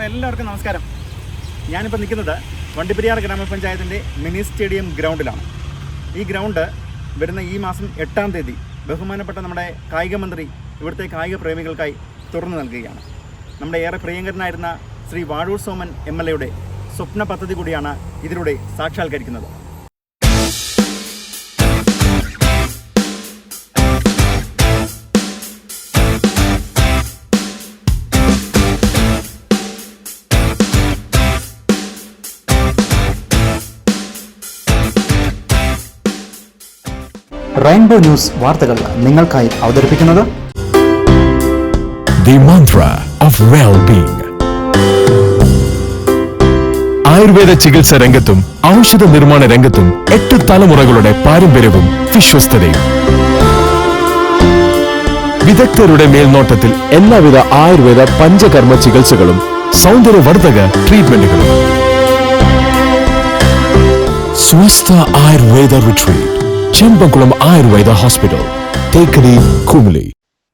അപ്പോൾ എല്ലാവർക്കും നമസ്കാരം. ഞാനിപ്പോൾ നിൽക്കുന്നത് വണ്ടിപ്പെരിയാർ ഗ്രാമപഞ്ചായത്തിന്റെ മിനി സ്റ്റേഡിയം ഗ്രൗണ്ടിലാണ്. ഈ ഗ്രൗണ്ട് വരുന്ന ഈ മാസം എട്ടാം തീയതി ബഹുമാനപ്പെട്ട നമ്മുടെ കായിക മന്ത്രി ഇവിടുത്തെ കായിക പ്രേമികൾക്കായി തുറന്നു നൽകുകയാണ്. നമ്മുടെ ഏറെ പ്രിയങ്കരനായിരുന്ന ശ്രീ വാഴൂർ സോമൻ എം എൽ എയുടെ സ്വപ്ന പദ്ധതി കൂടിയാണ് ഇതിലൂടെ സാക്ഷാത്കരിക്കുന്നത്. റെയിൻബോ ന്യൂസ് വാർത്തകൾ നിങ്ങൾക്കായി അവതരിപ്പിക്കുന്നത്. ആയുർവേദ ചികിത്സ രംഗത്തും ഔഷധ നിർമ്മാണ രംഗത്തും എട്ട് തലമുറകളുടെ പാരമ്പര്യവും വിശ്വസ്തതയും. വിദഗ്ധരുടെ മേൽനോട്ടത്തിൽ എല്ലാവിധ ആയുർവേദ പഞ്ചകർമ്മ ചികിത്സകളും സൗന്ദര്യവർദ്ധക ട്രീറ്റ്മെന്റുകളും സ്വസ്ഥ ആയുർവേദ റിട്രീറ്റ് ചെമ്പക്കുളം ആയുർവേദ ഹോസ്പിറ്റൽ. തേക്കടി കുമിളി.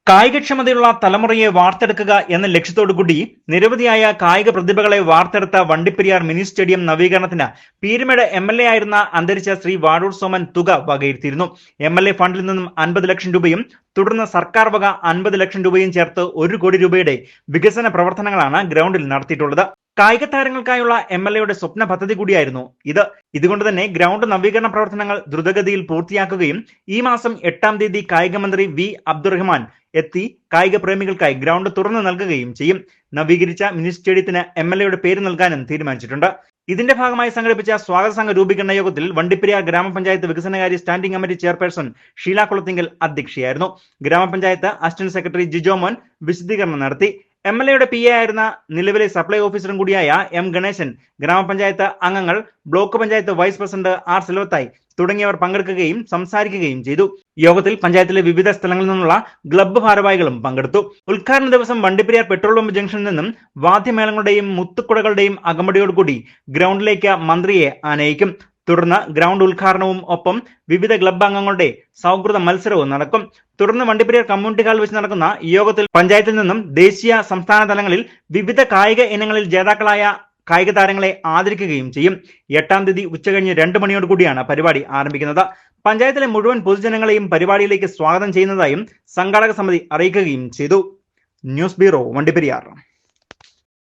കായികക്ഷമതയുള്ള തലമുറയെ വാർത്തെടുക്കുക എന്ന ലക്ഷ്യത്തോടുകൂടി നിരവധിയായ കായിക പ്രതിഭകളെ വാർത്തെടുത്ത വണ്ടിപ്പെരിയാർ മിനി സ്റ്റേഡിയം നവീകരണത്തിന് പീരുമേട് എം എൽ എ ആയിരുന്ന അന്തരിച്ച ശ്രീ വാഴൂർ സോമൻ തുക വകയിരുത്തിയിരുന്നു. എം എൽ എ ഫണ്ടിൽ നിന്നും അൻപത് ലക്ഷം രൂപയും തുടർന്ന് സർക്കാർ വക അൻപത് ലക്ഷം രൂപയും ചേർത്ത് ഒരു കോടി രൂപയുടെ വികസന പ്രവർത്തനങ്ങളാണ് ഗ്രൗണ്ടിൽ നടത്തിയിട്ടുള്ളത്. കായിക താരങ്ങൾക്കായുള്ള എം എൽ എയുടെ സ്വപ്ന പദ്ധതി കൂടിയായിരുന്നു ഇത്. ഇതുകൊണ്ട് തന്നെ ഗ്രൗണ്ട് നവീകരണ പ്രവർത്തനങ്ങൾ ദ്രുതഗതിയിൽ പൂർത്തിയാക്കുകയും ഈ മാസം എട്ടാം തീയതി കായിക മന്ത്രി വി അബ്ദുറഹ്മാൻ എത്തി കായിക പ്രേമികൾക്കായി ഗ്രൗണ്ട് തുറന്നു നൽകുകയും ചെയ്യും. നവീകരിച്ച മിനി സ്റ്റേഡിയത്തിന് എം എൽ എയുടെ പേര് നൽകാനും തീരുമാനിച്ചിട്ടുണ്ട്. ഇതിന്റെ ഭാഗമായി സംഘടിപ്പിച്ച സ്വാഗത സംഘ രൂപീകരണ യോഗത്തിൽ വണ്ടിപ്പെരിയാർ ഗ്രാമപഞ്ചായത്ത് വികസനകാര്യ standing committee chairperson Sheela Kulathinkal അധ്യക്ഷയായിരുന്നു. ഗ്രാമപഞ്ചായത്ത് അസിസ്റ്റന്റ് സെക്രട്ടറി ജിജോമോൻ വിശദീകരണം നടത്തി. എം എൽ എയുടെ പി എ ആയിരുന്ന നിലവിലെ സപ്ലൈ ഓഫീസറും കൂടിയായ എം ഗണേശൻ ഗ്രാമപഞ്ചായത്ത് അംഗങ്ങൾ block panchayat vice president R Selvathai തുടങ്ങിയവർ പങ്കെടുക്കുകയും സംസാരിക്കുകയും ചെയ്തു. യോഗത്തിൽ പഞ്ചായത്തിലെ വിവിധ സ്ഥലങ്ങളിൽ നിന്നുള്ള ക്ലബ്ബ് ഭാരവാഹികളും പങ്കെടുത്തു. ഉദ്ഘാടന ദിവസം വണ്ടിപ്പെരിയാർ പെട്രോൾ പമ്പ് ജംഗ്ഷനിൽ നിന്നും വാദ്യമേളങ്ങളുടെയും മുത്തുക്കുടകളുടെയും അകമ്പടിയോടുകൂടി ഗ്രൗണ്ടിലേക്ക് മന്ത്രിയെ ആനയിക്കും. തുടർന്ന് ഗ്രൗണ്ട് ഉദ്ഘാടനവും ഒപ്പം വിവിധ ക്ലബ് അംഗങ്ങളുടെ സൗഹൃദ മത്സരവും നടക്കും. തുടർന്ന് വണ്ടിപ്പെരിയാർ കമ്മ്യൂണിറ്റി ഹാളിൽ വെച്ച് നടക്കുന്ന യോഗത്തിൽ പഞ്ചായത്തിൽ നിന്നും ദേശീയ സംസ്ഥാന തലങ്ങളിൽ വിവിധ കായിക ഇനങ്ങളിൽ ജേതാക്കളായ കായിക താരങ്ങളെ ആദരിക്കുകയും ചെയ്യും. എട്ടാം തീയതി ഉച്ചകഴിഞ്ഞ് രണ്ട് മണിയോട് കൂടിയാണ് പരിപാടി ആരംഭിക്കുന്നത്. പഞ്ചായത്തിലെ മുഴുവൻ പൊതുജനങ്ങളെയും പരിപാടിയിലേക്ക് സ്വാഗതം ചെയ്യുന്നതായും സംഘാടക സമിതി അറിയിക്കുകയും ചെയ്തു. News bureau Vandiperiyar.